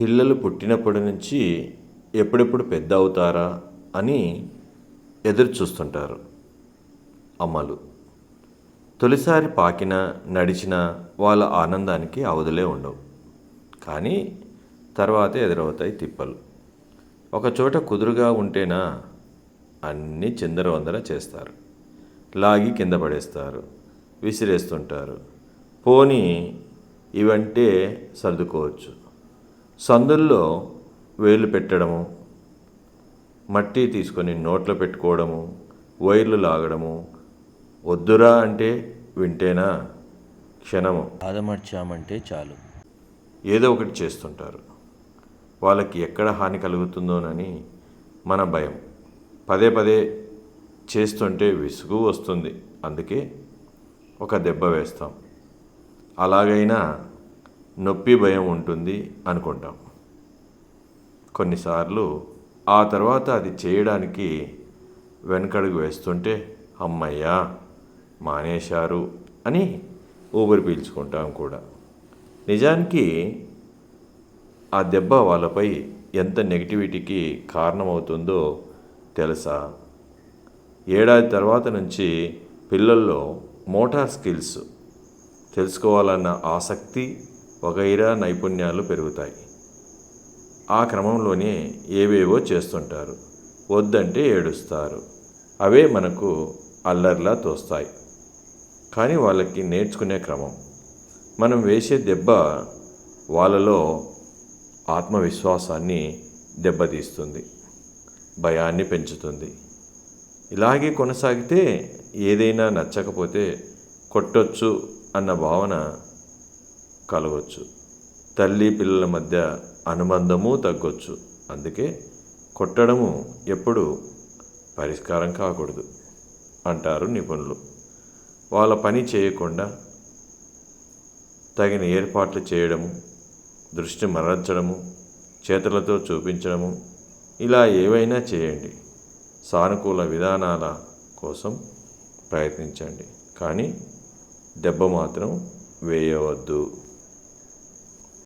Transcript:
పిల్లలు పుట్టినప్పటి నుంచి ఎప్పుడెప్పుడు పెద్ద అవుతారా అని ఎదురు చూస్తుంటారు అమ్మలు. తొలిసారి పాకిన నడిచిన వాళ్ళ ఆనందానికి అవధులే ఉండవు. కానీ తర్వాత ఎదురవుతాయి తిప్పలు. ఒకచోట కుదురుగా ఉంటేనా అన్నీ చిందరవందర చేస్తారు. లాగి కింద పడేస్తారు విసిరేస్తుంటారు. పోనీ ఇవంటే సర్దుకోవచ్చు. సందుల్లో వేలు పెట్టడము మట్టి తీసుకొని నోట్లో పెట్టుకోవడము వైర్లు లాగడము వద్దురా అంటే వింటేనా? క్షణము. బాధమర్చామంటే చాలు. ఏదో ఒకటి చేస్తుంటారు. వాళ్ళకి ఎక్కడ హాని కలుగుతుందోనని మన భయం. పదే పదే చేస్తుంటే విసుగు వస్తుంది. అందుకే ఒక దెబ్బ వేస్తాం. అలాగైనా నొప్పి భయం ఉంటుంది అనుకుంటాం. కొన్నిసార్లు ఆ తర్వాత అది చేయడానికి వెనకడుగు వేస్తుంటే అమ్మయ్యా మానేశారు అని ఊపిరి పీల్చుకుంటాం కూడా. నిజానికి ఆ దెబ్బ వాళ్ళపై ఎంత నెగిటివిటీకి కారణమవుతుందో తెలుసా? ఏడాది తర్వాత నుంచి పిల్లల్లో మోటార్ స్కిల్స్ తెలుసుకోవాలన్న ఆసక్తి వగైరా నైపుణ్యాలు పెరుగుతాయి. ఆ క్రమంలోనే ఏవేవో చేస్తుంటారు. వద్దంటే ఏడుస్తారు. అవే మనకు అల్లర్లా తోస్తాయి. కానీ వాళ్ళకి నేర్చుకునే క్రమం. మనం వేసే దెబ్బ వాళ్ళలో ఆత్మవిశ్వాసాన్ని దెబ్బతీస్తుంది. భయాన్ని పెంచుతుంది. ఇలాగే కొనసాగితే ఏదైనా నచ్చకపోతే కొట్టొచ్చు అన్న భావన కలగవచ్చు తల్లి పిల్లల మధ్య అనుబంధము తగ్గొచ్చు. అందుకే కొట్టడము ఎప్పుడు పరిష్కారం కాకూడదు అంటారు నిపుణులు. వాళ్ళ పని చేయకుండా తగిన ఏర్పాట్లు చేయడము దృష్టి మరల్చడము చేతులతో చూపించడము ఇలా ఏవైనా చేయండి. సానుకూల విధానాల కోసం ప్రయత్నించండి. కానీ దెబ్బ మాత్రం వేయవద్దు.